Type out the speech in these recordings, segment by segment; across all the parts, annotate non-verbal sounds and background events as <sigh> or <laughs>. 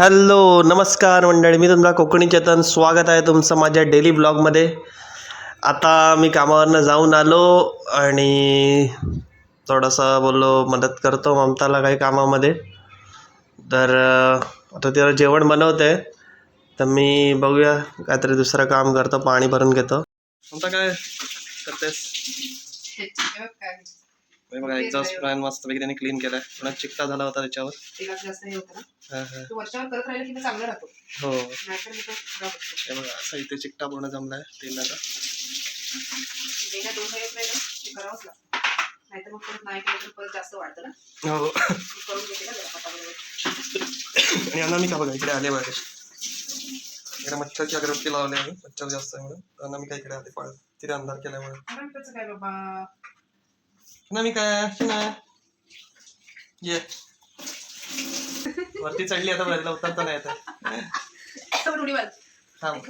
Hello नमस्कार मंडळी. मी तुमचा कोकणी चेतन. स्वागत आहे तुमचं माझ्या डेली ब्लॉगमध्ये आता मी कामावरनं जाऊन आलो आणि थोडंसं बोललो मदत करतो ममताला काही कामामध्ये. तर आता तिला जेवण बनवते. तर मी बघूया काहीतरी दुसरं काम करतो पाणी भरून घेतो. ममता काय करतेस? मी बघा एक्झॉस्ट फॅन मस्त पैकी त्याने क्लीन केलाय. पुन्हा चिकटा झाला होता त्याच्यावर. जास्त हे होतं ना? हा, हा. तू वर्षावर करत राहिलं की मग चांगला राहतो. हो. नाहीतर मग तो खराब होतो. हे बघा असा इथे चिकटा पूर्ण जमलाय तेलाचा वेगळ्या दोन येत नाही ना? ते करावंच लागतं. नाहीतर मग परत नाही केलं तर परत जास्त वाढतं ना? हो. तू करून घेते का जरा हाताबरोबर आणि यांना मी का बघा इकडे आले बघा इकडे मच्छरची अगरबत्ती लावली आहे मच्छर जास्त आहे म्हणून. काय इकडे आले पाळ. तिथे अंधार केल्यामुळे. काय बाबा? ना मी काय ना ये. वरती चढली आता वरला उतरता नाही आता. तर उडी मार. थांब.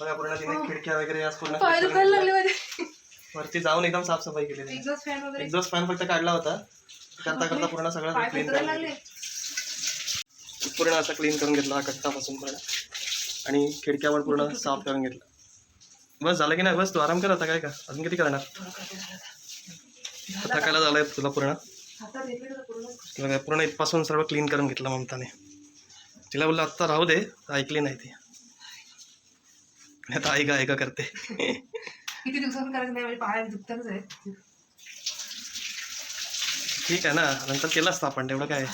बघा पूर्ण तिने खिडक्या वगैरे आज पूर्ण <laughs> वरती जाऊन एकदम साफसफाई केली एक्झॉस्ट फॅन फक्त काढला होता. करता करता पूर्ण सगळं क्लीन करून. पूर्ण असा क्लीन करून घेतला हा कट्टापासून पूर्ण आणि खिडक्यावर पूर्ण साफ करून घेतलं. बस झालं की नाही? बस तू आराम कर आता काय का? अजून किती करणार? थकायला झालंय तुला पूर्ण? तुला काय पूर्ण. इथपासून सर्व क्लीन करून घेतलं ममताने. तिला बोललं आत्ता राहू दे ऐकली नाही ती. आता ऐका ऐका करते. किती करायचं नाही आहे ठीक आहे ना नंतर केलं असतं आपण तेवढं काय?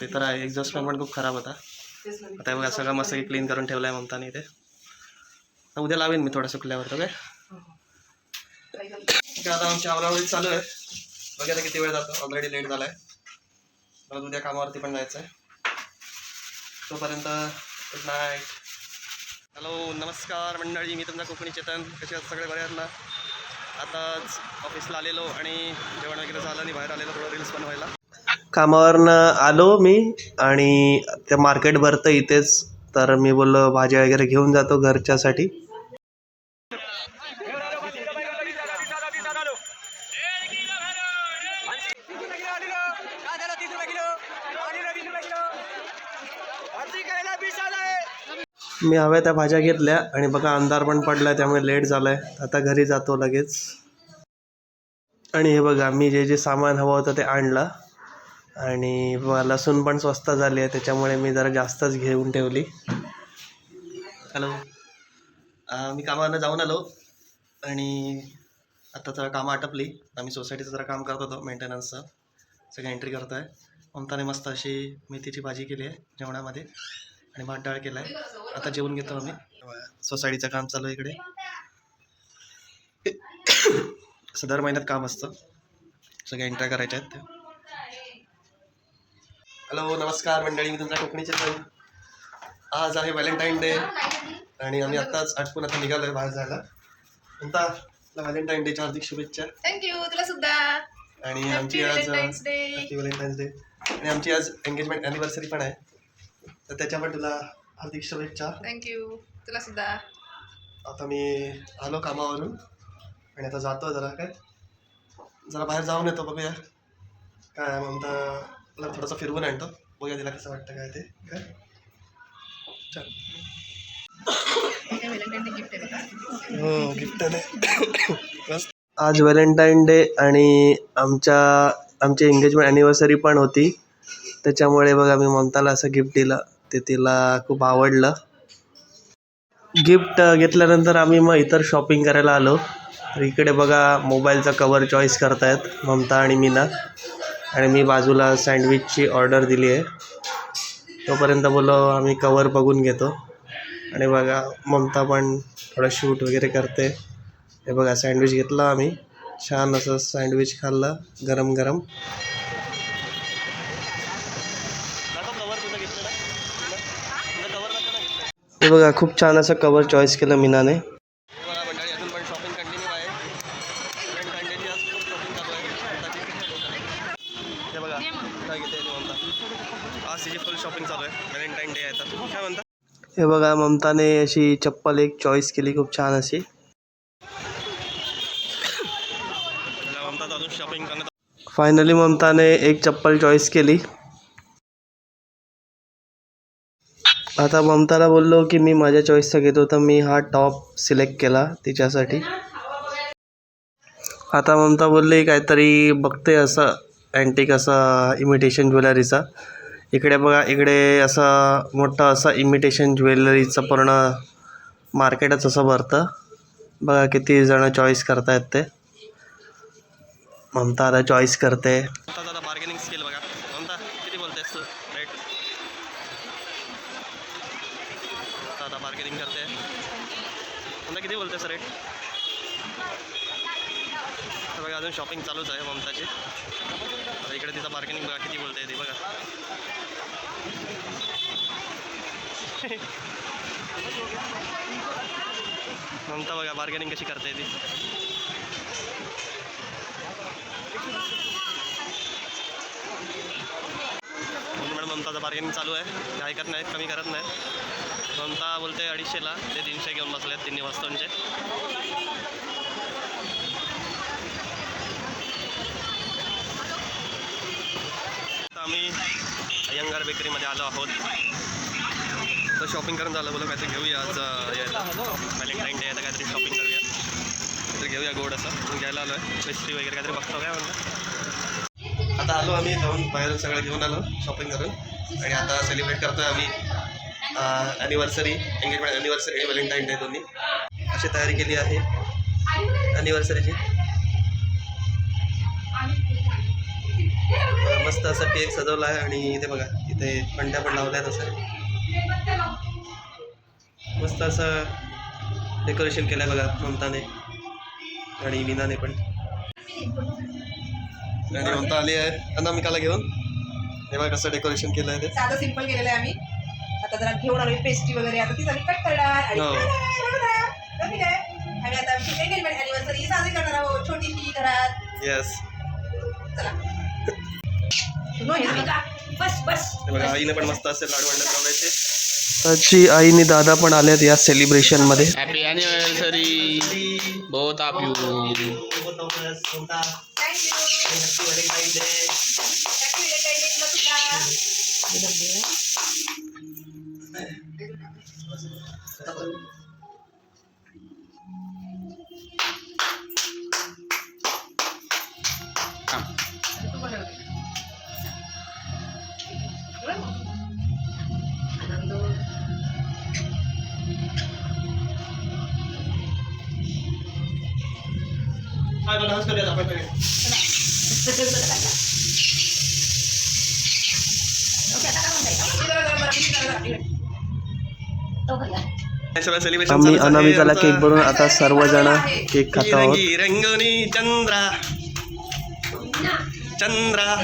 ते तर आहे. एक्झॉस्ट पण खूप खराब होता. आता बघा सगळं मस्त क्लीन करून ठेवलं आहे ममताने इथे. उद्या लावेन मी थोडं सुकल्यावर तर काय आता आमची आवरावरी चालू आहे. बघा आता किती वेळ जातो. ऑलरेडी लेट झालाय. मला उद्या कामावरती पण जायचं आहे तोपर्यंत गुड नाईट हॅलो नमस्कार मंडळी. मी तुमचा कोकणी चेतन. कसे आहात सगळे? बरे आहेत ना? आताच ऑफिसला आलेलो आणि जेवण वगैरे झालं आणि बाहेर आलेलो थोडं रील्स बनवायला. कामावरनं आलो मी आणि ते मार्केट भरतं इथेच. तर मी बोललो भाज्या वगैरे घेऊन जातो घरच्यासाठी. मी हव्या त्या भाज्या घेतल्या आणि बघा अंधार पण पडला त्यामुळे लेट झालाय. आता घरी जातो लगेच. आणि हे बघा मी जे जे सामान हवं होतं ते आणलं. आणि बघा लसूण पण स्वस्त झाली आहे त्याच्यामुळे मी जरा जास्तच घेऊन ठेवली. हॅलो. मी कामानं जाऊन आलो. आणि आता जरा कामं आटपली. आम्ही सोसायटीचं जरा काम करत होतो मेंटेनन्सचं सगळं एंट्री करत आहे ममताने मस्त अशी मेथीची भाजी केली आहे जेवणामध्ये. आणि भात डाळ केला आहे आता जेवून घेतो आम्ही. सोसायटीचं काम चालू आहे इकडे. असं दर महिन्यात काम असतं. सगळ्या एंट्र्या करायच्या आहेत. हॅलो नमस्कार मंडळी मी तुमचा कोकणीचे आज आहे व्हॅलेंटाईन डे आणि आम्ही आत्ताच आटपून आता निघालो आहे बाहेर जायला. म्हणता व्हॅलेंटाईन डेच्या हार्दिक शुभेच्छा. थँक्यू तुला सुद्धा. आणि आमची आज व्हॅलेंटाईन्स डे व्हॅलेंटाईन्स डे आणि आमची आज एंगेजमेंट अॅनिव्हर्सरी पण आहे. तर त्याच्या पण तुला हार्दिक शुभेच्छा. थँक्यू तुला सुद्धा. आता मी आलो कामावरून आणि आता जातो जरा काय. जरा बाहेर जाऊन येतो बघूया. काय म्हणता मला थोडंसं फिरवून आणतो. बघूया तिला कसं वाटतं काय ते. काय? चल. हो गिफ्ट आज व्हॅलेंटाईन डे आणि आमच्या आमची एंगेजमेंट ॲनिव्हर्सरी पण होती. त्याच्यामुळे बघा मी ममताला असं गिफ्ट दिलं. ते तिला खूप आवडलं. गिफ्ट घेतल्यानंतर आम्ही मग इतर शॉपिंग करायला आलो. तर इकडे बघा मोबाईलचा कवर चॉईस करतायत ममता आणि मीना. आणि मी बाजूला सँडविचची ऑर्डर दिली आहे. तोपर्यंत बोलो आम्ही कवर बघून घेतो. आणि बघा ममता पण थोडं शूट वगैरे करते. हे बघा सँडविच घेतला आम्ही. छान असं सँडविच खाल्लं गरम गरम हे बघा खूप छान असं कवर चॉईस केलं मीनाने. हे बघा ममताने अशी चप्पल एक चॉईस केली खूप छान अशी. ममता ने एक चप्पल चॉईस केली. आता ममताला बोललो की मी माझ्या चॉईसचा घेतो तर मी हा टॉप सिलेक्ट केला तिच्यासाठी. आता ममता बोलली काहीतरी बघते असं अँटिक असा इमिटेशन ज्वेलरीचा इकडे बघा इकडे असा मोठा असं इमिटेशन ज्वेलरीचं पूर्ण मार्केटच असं भरतं. बघा किती जणं चॉईस करतायत ते. ममता आता चॉईस करते आता बार्गेनिंग स्किल बघा ममता किती बोलतेस तू रेट आता बार्गेनिंग करते ममता किती बोलतेस रेट तर बघा अजून शॉपिंग चालूच आहे ममताची. आता इकडे तिचा बार्गेनिंग बघा किती बोलते ती बघा. ममता बघा बार्गेनिंग कशी करते ती? म्हणून मॅडम ममताचं बार्गेनिंग चालू आहे. ऐकत नाहीत कमी करत नाहीत. ममता बोलते अडीचशेला. ते तीनशे घेऊन बसले आहेत तिन्ही वस्तूंचे. आम्ही अयंगार बेकरीमध्ये आलो आहोत. तर शॉपिंग करून झालं बोला काहीतरी घेऊया आज व्हॅलेंटाईन डे आता काहीतरी शॉपिंग करूया. काहीतरी घेऊया गोड असं. घ्यायला आलो आहे पेस्ट्री वगैरे काहीतरी बघतो काय म्हणलं. आता आलो आम्ही जाऊन बाहेरून सगळं घेऊन आलो शॉपिंग करून. आणि आता सेलिब्रेट करतोय आम्ही ॲनिव्हर्सरी एंगेजमेंट ॲनिव्हर्सरी आणि व्हॅलेंटाईन डे दोन्ही. अशी तयारी केली आहे. ॲनिव्हर्सरीची मस्त असं केक सजवला आहे आणि इथे बघा इथे पंड्या पण लावल्या आहेत असं. मस्त असं डेकोरेशन केलं आहे बघा ममताने आणि मीनाने पण. आणि ममता आली आहे. अनामिकाला घेऊन. हे बघा कसं डेकोरेशन केलं आहे ते. साधं सिंपल केलेलं आहे आम्ही. आता जरा घेऊन आलोय पेस्ट्री वगैरे. आता तीच आम्ही कट करणार आणि हो. आम्ही आता एंगेजमेंट अॅनिव्हर्सरी साजरी करणार आहोत छोटीशी घरात. येस चला. पण मस्त असे लाडू अंड्यात लावायचे त्याची आईने दादा पण आलेत या सेलिब्रेशनमध्ये Happy anniversary, both of you. Thank you Come. Dance करूया आपण आम्ही अनामिकाला केक बनवून आता सर्वजण केक खात आहोत. रंगोनी चंद्रा. चंद्रा.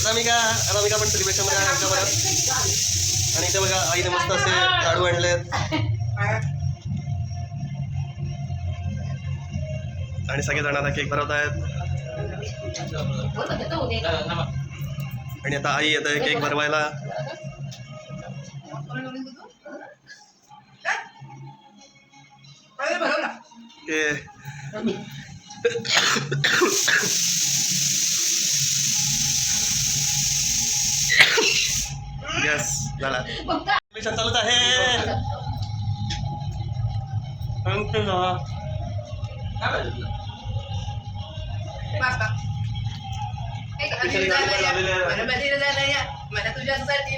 अनामिका अनामिका पण सेलिब्रेशनमध्ये आमच्या बरोबर आणि इथे बघा आईने मस्त असे लाडू आणलेत. आणि सगळेजण आता केक भरवत आहेत. आणि आता आई येत आहे केक भरवायला भरवला यस झाला. चालत आहे. मन. मला तुझ्यासाठी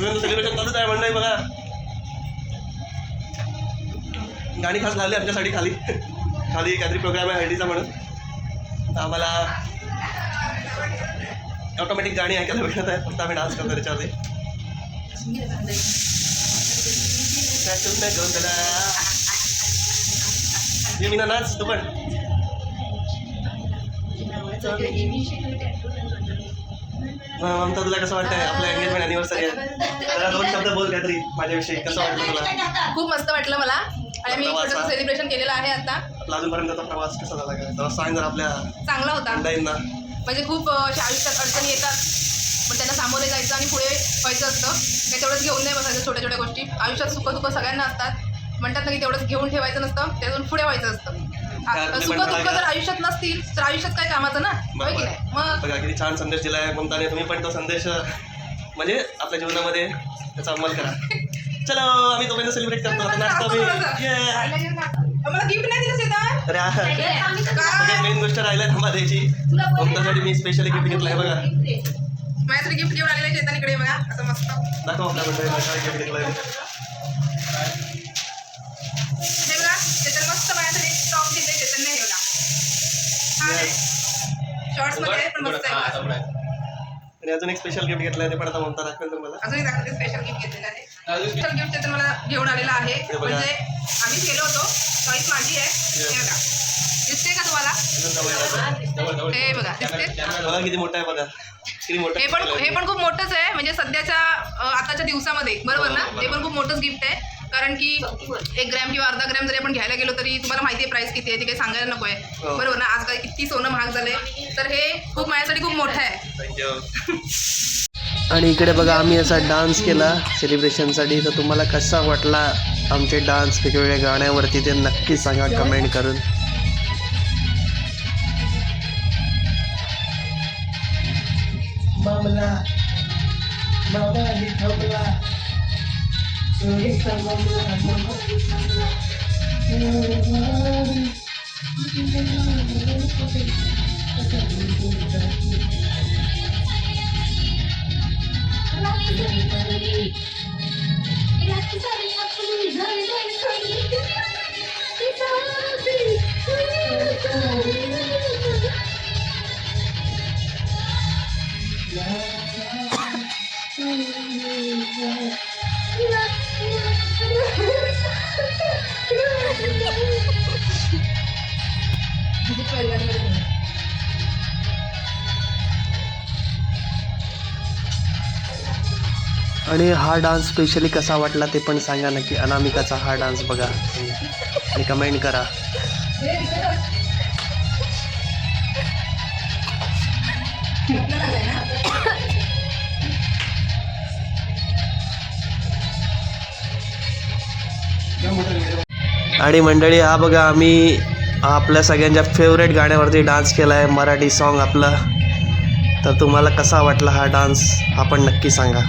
मागं सेलिब्रेशन चालूच आहे मंडळी बघा गाणी खास लावली आमच्यासाठी खाली खाली काहीतरी प्रोग्राम आहे हळदीचा म्हणून तर आम्हाला ऑटोमॅटिक गाणी ऐकायला भेटत आहे फक्त आम्ही डान्स करतो त्याच्यावरती. नाचून नाही घेऊन त्याला ये मीना नाच तू पण. ममता तुला कसं वाटतंय? आपलं एंगेजमेंट अनिव्हर्सरी आहे. दोन शब्द बोल काहीतरी माझ्याविषयी. कसं वाटलं तुला? खूप मस्त वाटलं मला. आणि मी सेलिब्रेशन केलेलं आहे आता. आपला अजूनपर्यंतचा प्रवास कसा झाला? काय सांग जर आपल्या चांगला होता. म्हणजे खूप अशा आयुष्यात अडचणी येतात. पण त्यांना सामोरे जायचं आणि पुढे व्हायचं असतं. काही तेवढंच घेऊन नाही बसायचं छोट्या छोट्या गोष्टी. आयुष्यात सुख दुःख सगळ्यांना असतात. म्हणतात ना की तेवढंच घेऊन ठेवायचं नसतं त्यातून पुढे व्हायचं असतं. त्यात सुख पण दुःख बघा. जर आयुष्यात नसतील तर आयुष्यात काय कामाचं ना? होय की नाही? मग किती छान संदेश दिलाय. ममताने तुम्ही पण तो संदेश म्हणजे आपल्या जीवनामध्ये त्याचा अंमल करा. <laughs> चलो आम्ही तोपर्यंत सेलिब्रेट करतो. नाश्ता गिफ्ट नाही दिलं हा. का? सगळ्यात मेन गोष्ट राहिल्या थांबा द्यायची ममतासाठी मी स्पेशली गिफ्ट घेतलं आहे बघा. माझ्यासाठी गिफ्ट घेऊन आलेले चेतन इकडे बघा. असं मस्त. दाखव आपल्या मंडळीला काय गिफ्ट घेतलंय. हे बघा चेतन मस्त माझ्यासाठी टॉप घेतले हे बघा छान आहे. शॉर्ट्समध्ये आहे, पण मस्त आहे. बघा. आणि अजून एक स्पेशल गिफ्ट घेतलंय ते पण आता ममता दाखवेल तुम्हाला. अजून एक दाखवते स्पेशल गिफ्ट घेतलेलं आहे. गिफ्ट चेतन मला घेऊन आलेला आहे. म्हणजे आम्हीच गेलो होतो. चॉईस माझी आहे. हे दिसते का तुम्हाला. हे बघा दिसते किती मोठा आहे बघा. हे पण. हे पण खूप मोठंच आहे. म्हणजे सध्याच्या आताच्या दिवसामध्ये. बरोबर ना? हो, ते पण खूप मोठंच गिफ्ट आहे. कारण की एक ग्रॅम किंवा अर्धा ग्रॅम जरी आपण घ्यायला गेलो तरी तुम्हाला माहिती आहे प्राइस किती आहे. ते काही सांगायला नको आहे. हो. बरोबर ना? आजकाल किती सोनं महाग झालंय. तर हे खूप माझ्यासाठी खूप मोठं आहे. <laughs> आणि इकडे बघा आम्ही असा डान्स केला सेलिब्रेशनसाठी तर तुम्हाला कसा वाटला आमचे डान्स वेगवेगळ्या गाण्यावरती ते नक्की सांगा कमेंट करून. Thank you. आणि हा डान्स स्पेशली कसा वाटला ते पण सांगा नक्की अनामिकाचा हा डान्स बघा. आणि कमेंट करा. आणि मंडळी हा बघा आम्ही आपल्या सगळ्यांच्या फेवरेट गाण्यावरती डान्स केला आहे मराठी सॉन्ग आपलं. तर तुम्हाला कसा वाटला हा डान्स हा पण नक्की सांगा.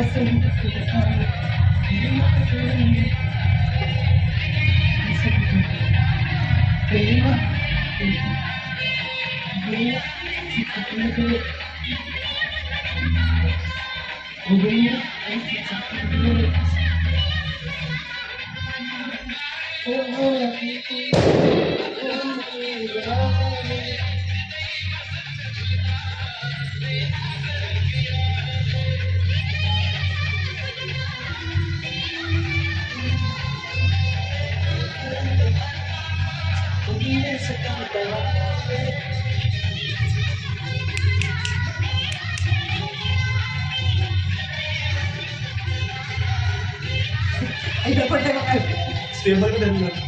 Oh, oh, oh. दुनिया से का डरा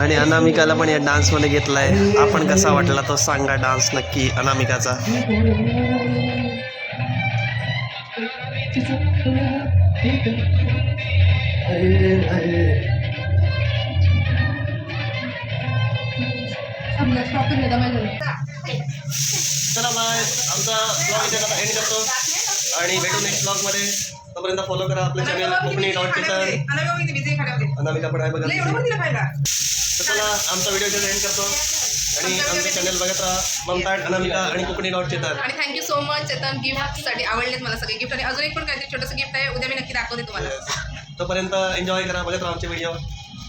आणि अनामिकाला पण या डान्समध्ये घेतला आहे आपण कसा वाटला तो सांगा डान्स नक्की अनामिकाचा. चला बाय आमचा ब्लॉग इथे आता एंड करतो. आणि भेटू नेक्स्ट ब्लॉगमध्ये तोपर्यंत फॉलो करा आपलं आणि चॅनल कोकणी डॉट खाण्यामध्ये. अनामिका पण आहे बघा. तर चला आमचा व्हिडिओ इथे एंड करतो. आणि आमचं चॅनल बघत राहा. ममता अनामिका आणि कोकणी डॉट चिकन आणि thank you so much Chetan गिफ्टसाठी आवडलेत मला सगळे गिफ्ट आणि अजून एक पण काहीतरी छोटंसं गिफ्ट आहे उद्या मी नक्की दाखवते तुम्हाला. तोपर्यंत एन्जॉय करा बघत राहा आमचे video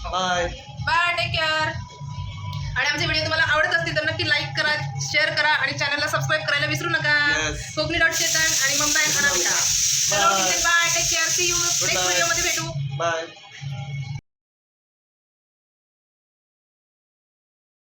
bye bye take care आणि आमचे व्हिडिओ तुम्हाला आवडत असतील तर नक्की लाईक करा शेअर करा आणि चॅनलला सबस्क्राईब करायला विसरू नका. कोकणी डॉट चेतन आणि Mamata Anamika. Bye. Bye take care see you next night. व्हिडिओमध्ये भेटू बाय